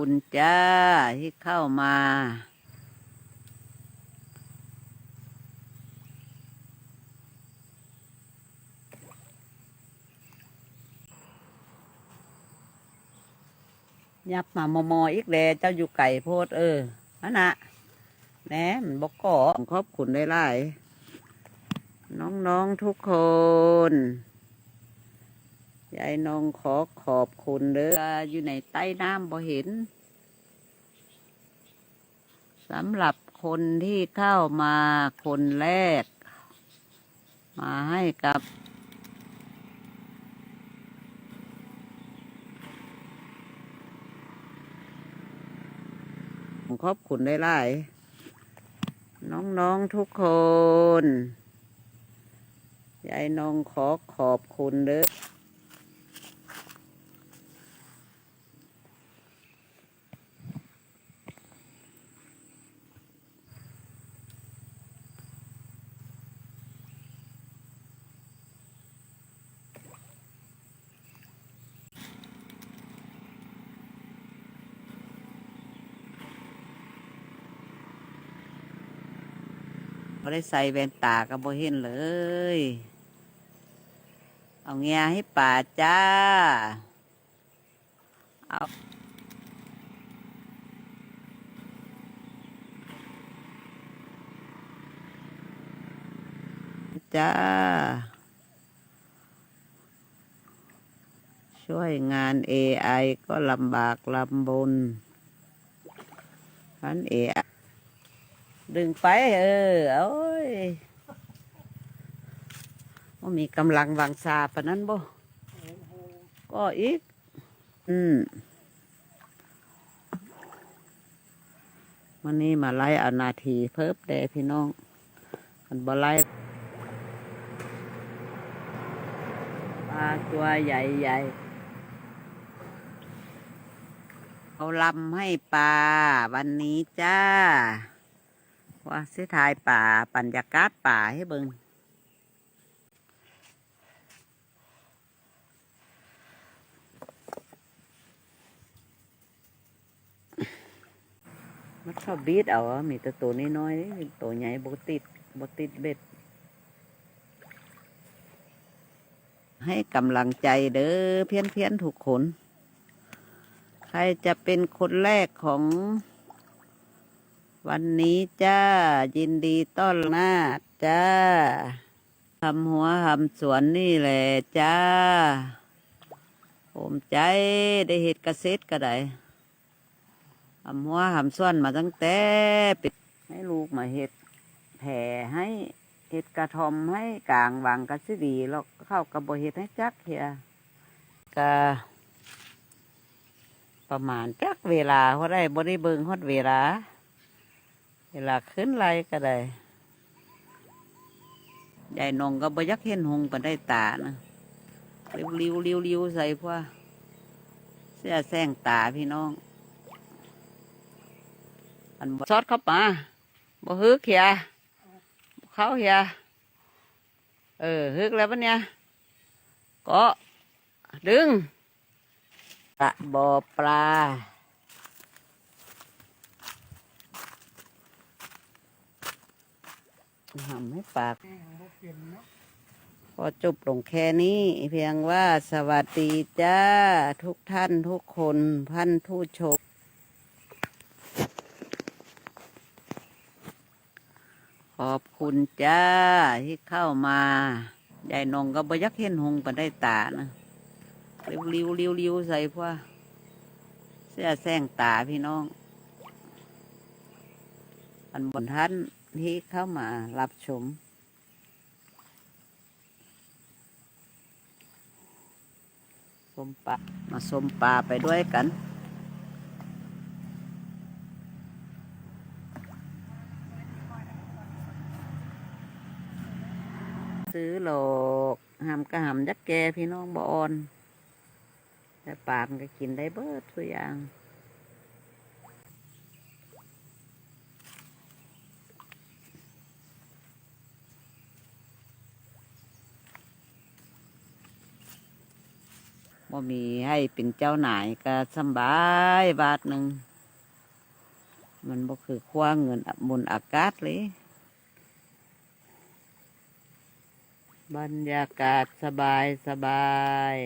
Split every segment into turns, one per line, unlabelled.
คุณจ้าที่เข้ามา ยับมามอมออีกแล้วเจ้าอยู่ไก่โพดเอออันนะแหนมันบอกก่อขอบคุณได้หลายน้องๆทุกคนยายนองขอขอบคุณเด้ออยู่ในใต้น้ำบ่เห็น สำหรับคนที่เข้ามาคนแรก มาให้กับ ขอบคุณได้หลายน้องๆทุกคน ยายนองขอขอบคุณเด้อ บ่ได้ใส่แว่นตากับบ่เห็นเลย เอาเงียให้ป่าจ้า เอาจ้า ช่วยงาน AI ก็ลำบากลำบนพัน AI ดึงไปเออโอ้ยว่ามีกำลังวังซาปะนั้นบ่ก็อีก อืมวันนี้มาไล่เอานาทีเพิ่มแด่พี่น้องมันบ่ไล่ปลาตัวใหญ่ๆเอาลำให้ปลาวันนี้จ้า ว่าสิถ่ายป่าบรรยากาศป่าให้เบิงมันชอบบีดเอา มีแต่ตัวน้อยๆตัวใหญ่บติดบติดเบ็ด ให้กำลังใจเด้อเพี้ยนเพียนๆทุกคนใครจะเป็นคนแรกของ วันนี้จ้า ยินดีต้อนหน้าจ้าทำหัวทำสวนนี่แหละจ้าผมใจได้เห็ดเกษตรก็ได้ทำหัวทำสวนมาตั้งแต่ปิดให้ลูกมาเห็ดแผ่ให้เห็ดกระทอมให้กลางวางกัสิดีแล้วเข้ากับบเห็ดให้จักเฮียกะประมาณจักเวลาเขาได้บ่ได้เบิงฮอดเวลา เวลาขึ้นไรก็ได้ยายนงก็บยักเห็นหงปานได้ตานะเรียวริวริวริวใส่พวเสื้อแซงตาพี่น้อง อันซอดเข้ามาบ่ฮึกเหียเข้าเหียเออฮึกแล้วปะเนี่ยก็ดึงกระบ่อปลา ทำให้ปาก พอจบลงแค่นี้เพียงว่าสวัสดีจ้า ทุกท่านทุกคนพันผู้ชมขอบคุณจ้าที่เข้ามายายนงก็บอยักเห็นหงปานได้ตานะเริวริวริวริวใส่พวกเสื้อแซงตาพี่น้อง อันบนท่าน ที่เข้ามารับชม สมปลามาสมปลาไปด้วยกันซื้อหลกหามกระหำยักแกพี่น้องบออนแต่ปลามันก็กินได้เบิดทุกอย่าง บ่มีให้เป็นเจ้าหนายก็สบายบาทหนึ่ง มันบ่คือคว้าเงินบนอากาศเลย บรรยากาศสบายสบาย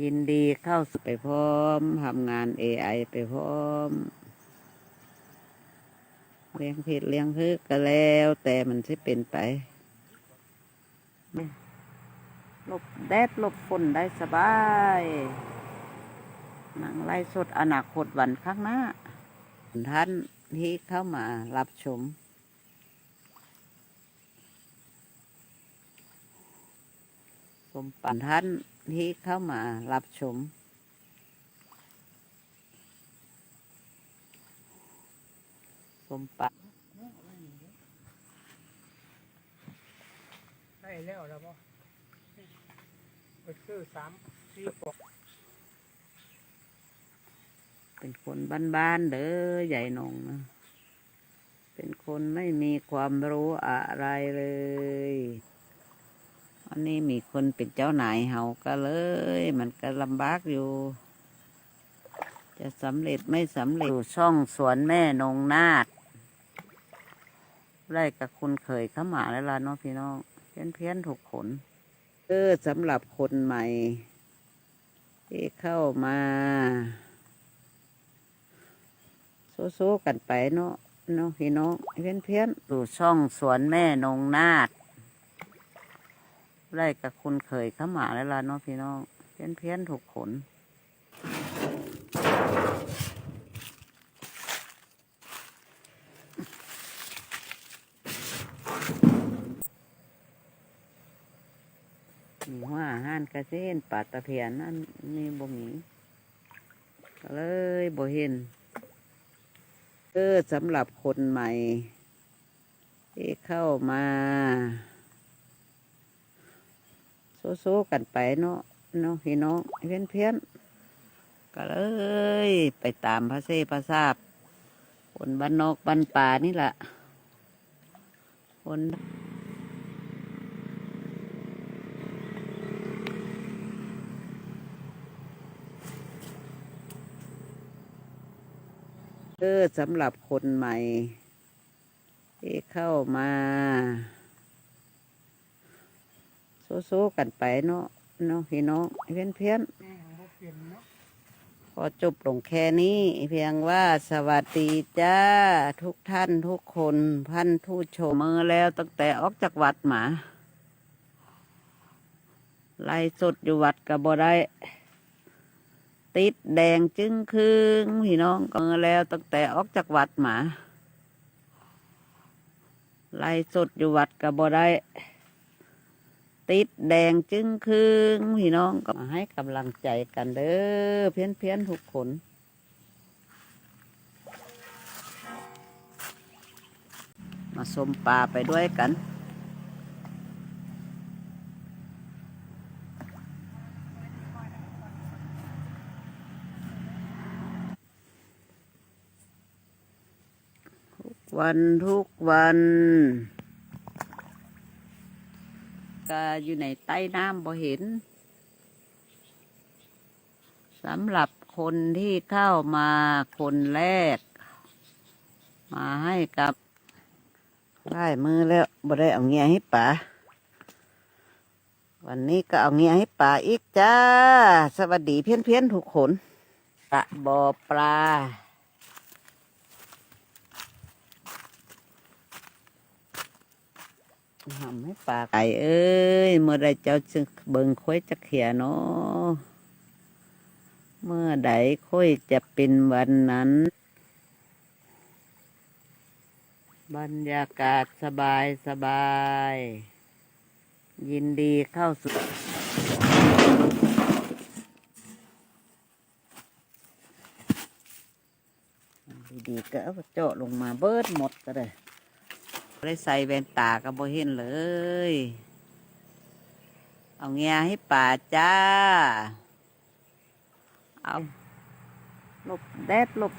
ยินดีเข้าสไปพร้อมทำงาน AI ไอไปพร้อม เลี้ยงผิดเลี้ยงพึกก็แล้ว แต่มันจะเป็นไป หลบแดดหลบฝนได้สบายนังไล่สดอนาคตวันข้างหน้า ท่านที่เข้ามารับชม สมปันท่านที่เข้ามารับชม สมปัน
ได้แล้วแล้วป่ะ ไปซื้อสามสี่ปก
เป็นคนบ้านๆเด้อใหญ่หนงนะ เป็นคนไม่มีความรู้อะไรเลยอันนี้มีคนเป็นเจ้านายเฮาก็เลย มันก็ลำบากอยู่ จะสำเร็จไม่สำเร็จอยู่ช่องสวนแม่นงนาดไร่กับคุณเคยเข้ามาแล้วล่ะเนาะพี่น้อง เพี้ยนเพี้ยนๆถูกขน เออสำหรับคนใหม่ ที่เข้ามา โซๆกันไปเนาะเนาะพี่น้องเพี้ยนเพี้ยนๆดูช่องสวนแม่นงนาดไร่กับคุณเคยเข้ามาแล้วล่ะเนาะพี่น้อง เพี้ยนเพี้ยนถูกขน หัวอาหารกระเซ็นปลาตะเพียนนั่นนี่บ่มีก็เลยบ่เห็นเออสำหรับคนใหม่ ที่เข้ามา โซๆกันไปเนาะเนาะพี่น้องเพี้ยนเพี้ยนๆก็เลยไปตามพระเซพระทราบคนบ้านนอกบ้านป่านี่แหละคน ออสำหรับคนใหม่ ที่เข้ามา โซๆกันไปเนาะเนาะพี่น้องเพี้ยนเพี้ยน
แม่ของเขาเปลี่ยนเนาะ
ๆพอจบลงแค่นี้เพียงว่าสวัสดีจ้า ทุกท่านทุกคนพันผู้ชมมือแล้วตั้งแต่ออกจากวัดหมาไล่สดอยู่วัดกับบ่ได้ ติดแดงจึงครึ่งพี่น้องก็มือแล้วตั้งแต่ออกจากวัดมาไล่สดอยู่วัดกับบ่ได้ติดแดงจึงครึ่งพี่น้องก็มาให้กำลังใจกันเด้อเพี้ยนเพี้ยนทุกคนมาสมปลาไปด้วยกัน วันทุกวันก็อยู่ในใต้น้ำบ่เห็นสำหรับคนที่เข้ามาคนแรก มาให้กับได้มือแล้วบ่ได้เอาเงียให้ป่าวันนี้ก็เอาเงียให้ป่าอีกจ้า สวัสดีเพี้ยนเพียนๆทุกคนกะบ่อปลา ทำให้ปากไก่เอ้ย เมื่อใดเจ้าจะเบิ่งค่อยจะเขียเนาะเมื่อใดค่อยจะเป็นวันนั้น บรรยากาศสบายสบาย ยินดีเข้าสู่ดีๆก็เอาเจาะลงมาเบิดหมดก็ได้ ได้ใส่แว่นตาก็บ่เห็นเลย เอาเงียให้ป่าจ้า เอาหลบแดดหลบ